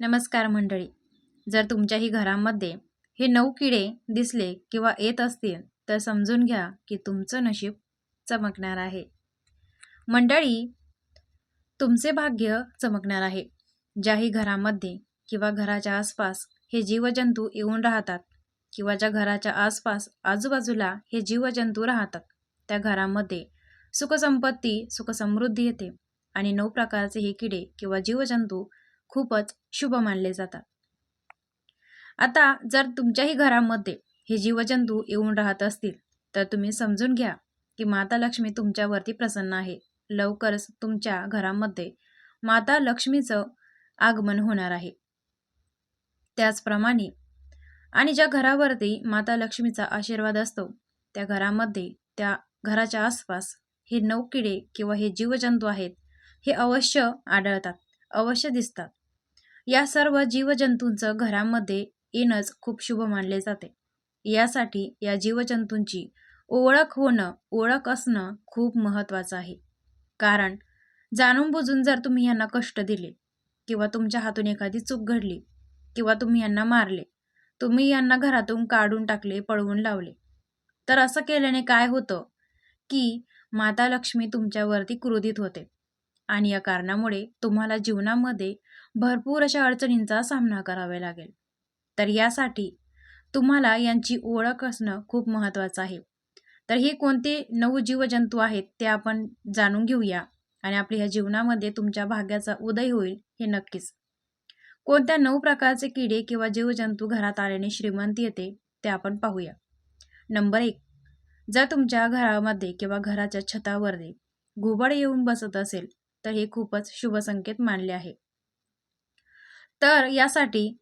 नमस्कार मंडळी. जर तुमच्याही घरामध्ये हे नऊ किडे दिसले किंवा येत असतील तर समजून घ्या की तुमचं नशीब चमकणार आहे. मंडळी तुमचे भाग्य चमकणार आहे. ज्याही घरामध्ये किंवा घराच्या आसपास हे जीवजंतू येऊन राहतात किंवा ज्या घराच्या आसपास आजूबाजूला हे जीवजंतू राहतात त्या घरामध्ये सुखसंपत्ती सुखसमृद्धी येते आणि नऊ प्रकारचे हे किडे किंवा जीवजंतू खूपच शुभ मानले जातात. आता जर तुमच्याही घरामध्ये हे जीवजंतू येऊन राहत असतील तर तुम्ही समजून घ्या की माता लक्ष्मी तुमच्यावरती प्रसन्न आहे. लवकरच तुमच्या घरामध्ये माता लक्ष्मीचं आगमन होणार आहे. त्याचप्रमाणे आणि ज्या घरावरती माता लक्ष्मीचा आशीर्वाद असतो त्या घरामध्ये त्या घराच्या आसपास हे नऊ किडे किंवा हे जीवजंतू आहेत हे अवश्य आढळतात अवश्य दिसतात. या सर्व जीवजंतूंचं घरामध्ये येणंच खूप शुभ मानले जाते. यासाठी या जीवजंतूंची ओळख होणं ओळख असणं खूप महत्त्वाचं आहे. कारण जाणून बुजून जर तुम्ही यांना कष्ट दिले किंवा तुमच्या हातून एखादी चूक घडली किंवा तुम्ही यांना मारले तुम्ही यांना घरातून काढून टाकले पळवून लावले तर असं केल्याने काय होतं की माता लक्ष्मी तुमच्यावरती क्रोधित होते आणि या कारणामुळे तुम्हाला जीवनामध्ये भरपूर अशा अडचणींचा सामना करावा लागेल. तर यासाठी तुम्हाला यांची ओळख असणं खूप महत्त्वाचं आहे. तर हे कोणते नऊ जीवजंतू आहेत ते आपण जाणून घेऊया आणि आपल्या ह्या जीवनामध्ये तुमच्या भाग्याचा उदय होईल हे नक्कीच. कोणत्या नऊ प्रकारचे किडे किंवा जीवजंतू घरात आल्याने श्रीमंती येते ते आपण पाहूया. नंबर एक जर तुमच्या घरामध्ये किंवा घराच्या छतावरती घुबड येऊन बसत असेल तर हे खूपच शुभसंकेत मानले आहे. तर यासाठी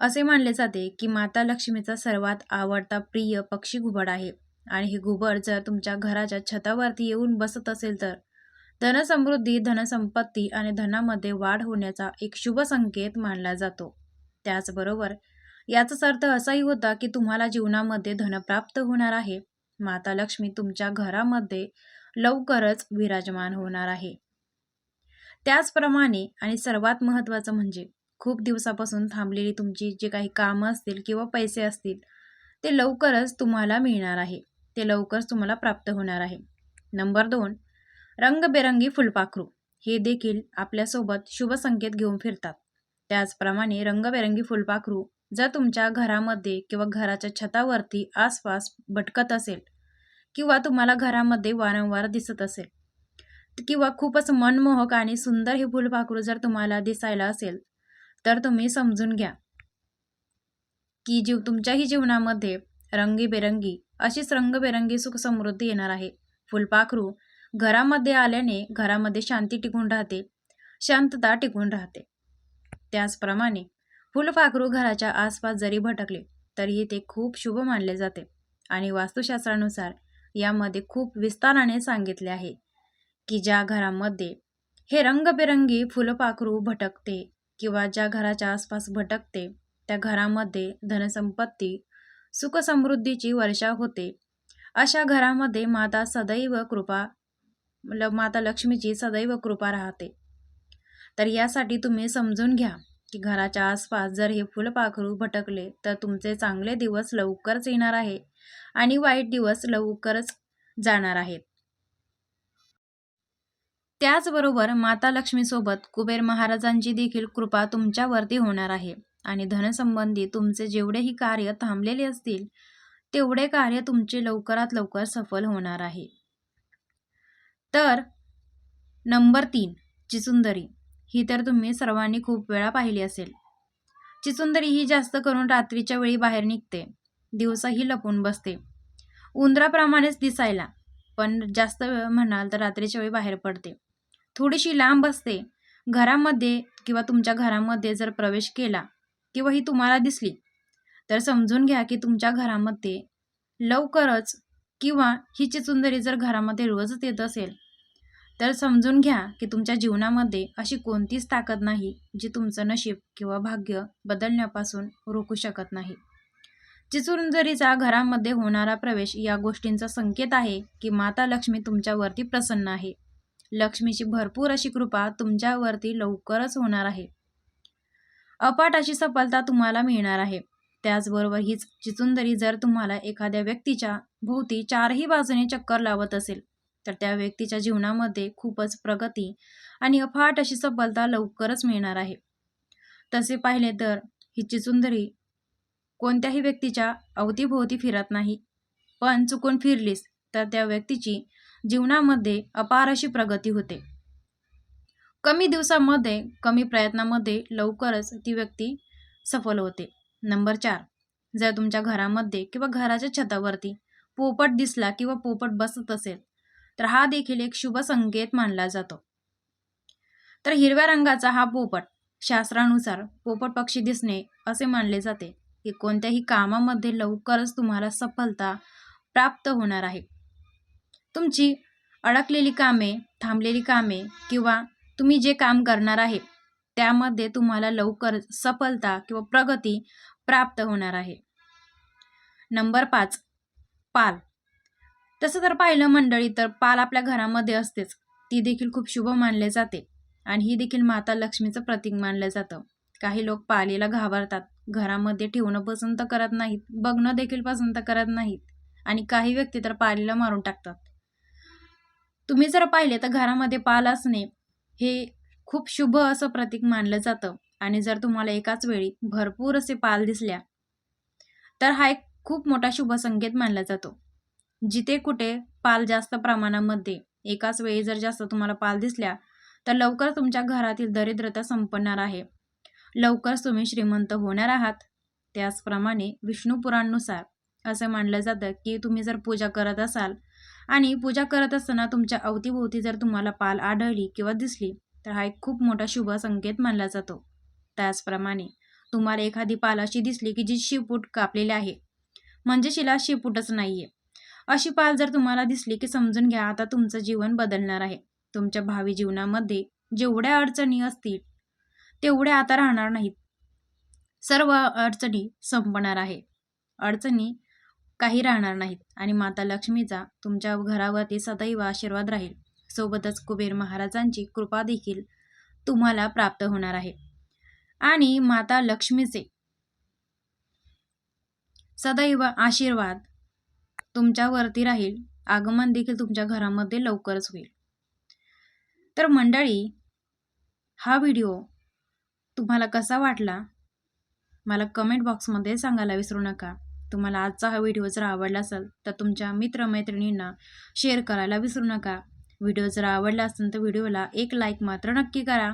असे मानले जाते की माता लक्ष्मीचा सर्वात आवडता प्रिय पक्षी घुबड आहे. आणि हे घुबड जर तुमच्या घराच्या छतावरती येऊन बसत असेल तर धनसमृद्धी धनसंपत्ती आणि धनामध्ये वाढ होण्याचा एक शुभ संकेत मानला जातो. त्याचबरोबर याचाच अर्थ असाही होता की तुम्हाला जीवनामध्ये धन प्राप्त होणार आहे. माता लक्ष्मी तुमच्या घरामध्ये लवकरच विराजमान होणार आहे. त्याचप्रमाणे आणि सर्वात महत्त्वाचं म्हणजे खूप दिवसापासून थांबलेली तुमची जे काही कामं असतील किंवा पैसे असतील ते लवकरच तुम्हाला मिळणार आहे. ते लवकरच तुम्हाला प्राप्त होणार आहे. नंबर दोन रंगबेरंगी फुलपाखरू. हे देखील आपल्यासोबत शुभ संकेत घेऊन फिरतात. त्याचप्रमाणे रंगबेरंगी फुलपाखरू जर तुमच्या घरामध्ये किंवा घराच्या छतावरती आसपास भटकत असेल किंवा तुम्हाला घरामध्ये वारंवार दिसत असेल किंवा खूपच मनमोहक आणि सुंदर हे फुलपाखरू जर तुम्हाला दिसायला असेल तर तुम्ही समजून घ्या. की जीव तुमच्याही जीवनामध्ये रंगीबेरंगी अशीच रंगबेरंगी सुख समृद्धी येणार आहे. फुलपाखरू घरामध्ये आल्याने घरामध्ये शांती टिकून राहते शांतता टिकून राहते. त्याचप्रमाणे फुलपाखरू घराच्या आसपास जरी भटकले तरीही ते खूप शुभ मानले जाते आणि वास्तुशास्त्रानुसार यामध्ये खूप विस्ताराने सांगितले आहे की ज्या घरामध्ये हे रंगबेरंगी फुलपाखरू भटकते किंवा ज्या घराच्या आसपास भटकते त्या घरामध्ये धनसंपत्ती सुखसमृद्धीची वर्षा होते. अशा घरामध्ये माता सदैव कृपा ल माता लक्ष्मीची सदैव कृपा राहते. तर यासाठी तुम्ही समजून घ्या की घराच्या आसपास जर हे फुलपाखरू भटकले तर तुमचे चांगले दिवस लवकरच येणार आहे आणि वाईट दिवस लवकरच जाणार आहेत. त्याचबरोबर माता लक्ष्मीसोबत कुबेर महाराजांची देखील कृपा तुमच्यावरती होणार आहे. आणि धनसंबंधी तुमचे जेवढेही कार्य थांबलेले असतील तेवढे कार्य तुमचे लवकरात लवकर सफल होणार आहे. तर नंबर तीन चिसुंदरी. ही तर तुम्ही सर्वांनी खूप वेळा पाहिली असेल. चिसुंदरी ही जास्त करून रात्रीच्या वेळी बाहेर निघते. दिवसाही लपून बसते. उंदराप्रमाणेच दिसायला पण जास्त वेळ म्हणाल तर रात्रीच्या वेळी बाहेर पडते. थोडीशी लांब असते. घरामध्ये किंवा तुमच्या घरामध्ये जर प्रवेश केला किंवा ही तुम्हाला दिसली तर समजून घ्या की तुमच्या घरामध्ये लवकरच किंवा ही चिचुंदरी जर घरामध्ये रोजच येत असेल तर समजून घ्या की तुमच्या जीवनामध्ये अशी कोणतीच ताकद नाही जी तुमचं नशीब किंवा भाग्य बदलण्यापासून रोखू शकत नाही. चिचुंदरीचा घरामध्ये होणारा प्रवेश या गोष्टींचा संकेत आहे की माता लक्ष्मी तुमच्यावरती प्रसन्न आहे. लक्ष्मीची भरपूर अशी कृपा तुमच्यावरती लवकरच होणार आहे. अपाट अशी सफलता तुम्हाला मिळणार आहे. त्याचबरोबर हीच चिचुंदरी जर तुम्हाला एखाद्या व्यक्तीच्या भोवती चारही बाजूने चक्कर लावत असेल तर त्या व्यक्तीच्या जीवनामध्ये खूपच प्रगती आणि अफाट अशी सफलता लवकरच मिळणार आहे. तसे पाहिले तर ही चिचुंदरी कोणत्याही व्यक्तीच्या अवतीभोवती फिरत नाही. पण चुकून फिरलीस तर त्या व्यक्तीची जीवनामध्ये अपार अशी प्रगती होते. कमी दिवसामध्ये कमी प्रयत्नामध्ये लवकरच ती व्यक्ती सफल होते. नंबर चार जर तुमच्या घरामध्ये किंवा घराच्या छतावरती पोपट दिसला किंवा पोपट बसत असेल तर हा देखील एक शुभ संकेत मानला जातो. तर हिरव्या रंगाचा हा पोपट शास्त्रानुसार पोपट पक्षी दिसणे असे मानले जाते की कोणत्याही कामामध्ये लवकरच तुम्हाला सफलता प्राप्त होणार आहे. तुमची अडकलेली कामे थांबलेली कामे किंवा तुम्ही जे काम करणार आहे त्यामध्ये तुम्हाला लवकर सफलता किंवा प्रगती प्राप्त होणार आहे. नंबर पाच पाल. तसं तर पाहिलं मंडळी तर पाल आपल्या घरामध्ये असतेच. ती देखील खूप शुभ मानले जाते आणि ही देखील माता लक्ष्मीचं प्रतीक मानलं जातं. काही लोक पालीला घाबरतात. घरामध्ये ठेवणं पसंत करत नाहीत बघणं देखील पसंत करत नाहीत आणि काही व्यक्ती तर पालीला मारून टाकतात. तुम्ही जर पाहिले तर घरामध्ये पाल असणे हे खूप शुभ असं प्रतीक मानलं जातं. आणि जर तुम्हाला एकाच वेळी भरपूर असे पाल दिसल्या तर हा एक खूप मोठा शुभ संकेत मानला जातो. जिथे कुठे पाल जास्त प्रमाणामध्ये एकाच वेळी जर जास्त तुम्हाला पाल दिसल्या तर लवकर तुमच्या घरातील दरिद्रता संपणार आहे. लवकरच तुम्ही श्रीमंत होणार आहात. त्याचप्रमाणे विष्णू पुराणनुसार असं मानलं जातं की तुम्ही जर पूजा करत असाल आणि पूजा करत असताना तुमच्या अवतीभोवती जर तुम्हाला पाल आढळली किंवा दिसली तर हा एक खूप मोठा शुभ संकेत मानला जातो. त्याचप्रमाणे तुम्हाला एखादी पाल अशी दिसली की जी शिवपूट कापलेली आहे. म्हणजे शिला शिपूटच नाहीये. अशी पाल जर तुम्हाला दिसली की समजून घ्या आता तुमचं जीवन बदलणार आहे. तुमच्या भावी जीवनामध्ये जेवढ्या अडचणी असतील तेवढ्या आता राहणार नाहीत. सर्व अडचणी संपणार आहे. अडचणी काही राहणार नाहीत. आणि माता लक्ष्मीचा तुमच्या घरावरती सदैव आशीर्वाद राहील. सोबतच कुबेर महाराजांची कृपा देखील तुम्हाला प्राप्त होणार आहे. आणि माता लक्ष्मीचे सदैव आशीर्वाद तुमच्यावरती राहील. आगमन देखील तुमच्या घरामध्ये लवकरच होईल. तर मंडळी हा व्हिडिओ तुम्हाला कसा वाटला? मला कमेंट बॉक्समध्ये सांगायला विसरू नका. तुम्हाला आजचा हा व्हिडिओ जर आवडला असेल तर तुमच्या मित्रमैत्रिणींना शेअर करायला विसरू नका. व्हिडिओ जर आवडला असेल तर व्हिडिओला एक लाईक मात्र नक्की करा.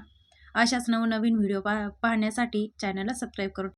अशाच नवनवीन व्हिडिओ पा पाहण्यासाठी चॅनलला सबस्क्राईब करून